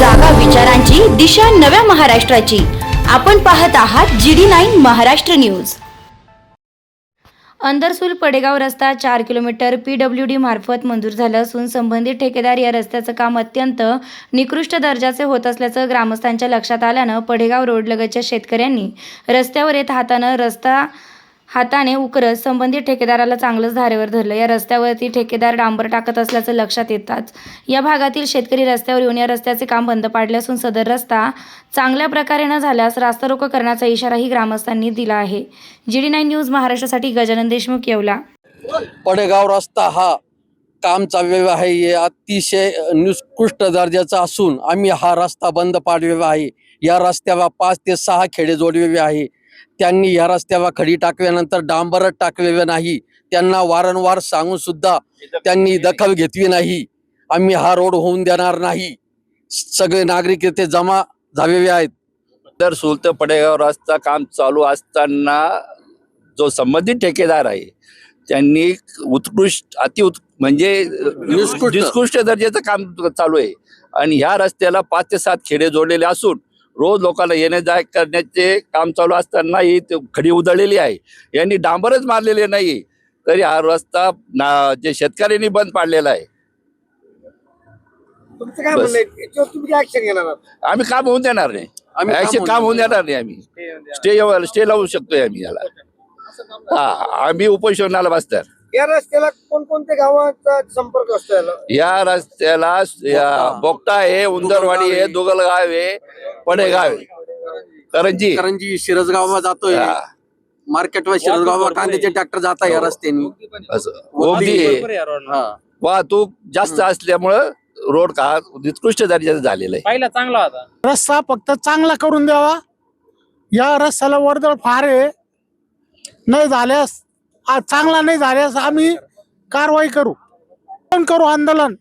जागा विचारांची दिशा नव्या महाराष्ट्राची. आपण पाहत आहात G D nine Maharashtra news. Andarsul Padegaon रस्ता चार किलोमीटर पी डब्ल्यू डी मार्फत मंजूर झालं असून संबंधित ठेकेदार या रस्त्याचं काम अत्यंत निकृष्ट दर्जाचे होत असल्याचं ग्रामस्थांच्या लक्षात आल्यानं पडेगाव रोडलगतच्या शेतकऱ्यांनी रस्त्यावर येत हातानं रस्ता हाताने उकरत संबंधित ठेकेदाराला चांगलंच धारेवर धरलं. या रस्त्यावरती ठेकेदार डांबर टाकत असल्याचं लक्षात येताच या भागातील शेतकरी रस्त्यावर येऊन या रस्त्याचे काम बंद पाडले असून सदर रस्ता चांगल्या प्रकारे न झाल्यास रास्ता रोको करण्याचा इशाराही ग्रामस्थांनी दिला आहे. जी डी नाईन न्यूज महाराष्ट्रासाठी गजानन देशमुख येवला. पडेगाव रस्ता हा कामचा व्यवहार आहे. अतिशय निकृष्ट दर्जाचा असून आम्ही हा रस्ता बंद पाडलेला आहे. या रस्त्यावर पाच ते सहा खेडे जोडलेले आहे. त्यांनी या रस्त्यावर खडी टाकल्यानंतर डांबरच टाकलेलं नाही. त्यांना वारंवार सांगून सुद्धा त्यांनी दखल घेतली नाही. आम्ही हा रोड होऊन देणार नाही. सगळे नागरिक इथे जमा झालेले आहेत. तर सुलत पडेगाव रस्ता काम चालू असताना जो संबंधित ठेकेदार आहे त्यांनी उत्कृष्ट अति उत् म्हणजे. निकृष्ट दर्जाचं काम चालू आहे. आणि ह्या रस्त्याला पाच ते सात खेडे जोडलेले असून रोज लोकांना येणे जाय करण्याचे काम चालू असताना ही ते खडी उधळलेली आहे. यांनी डांबरच मारलेले नाही. तरी हा रस्ता ना जे शेतकऱ्यांनी बंद पाडलेला आहे. तुमचं काय बस. म्हणणं आहे? याच्यावर तुम्ही काय ऍक्शन घेणार आहात? आम्ही काम होऊन देणार नाही. आम्ही काम होऊन काम होऊन देणार देणार नाही. आम्ही. स्टे स्टे लावू शकतोय आम्ही याला. हा आम्ही उपोषणाला बसतात या रस्त्याला कोणकोणत्या गावाचा संपर्क असतो याला? या रस्त्याला या बोगटा आहे उंदरवाडी आहे दुगलगाव आहे पडेगाव आहे. करंजी. करंजी शिरसगावला जातोय. हा, मार्केटवर शिरसगावला कांद्याचे ट्रॅक्टर जात आहे या रस्त्याने. असं. आहे हा. वाहतूक जास्त असल्यामुळं रोड का निकृष्ट दर्जाचा झालेला आहे. पहिला चांगला होता. रस्ता फक्त चांगला करून द्यावा. या रस्त्याला वर्दळ फार आहे. नाही झाल्यास चांगला नाही झाल्यास आम्ही कारवाई करू. पण करू आंदोलन.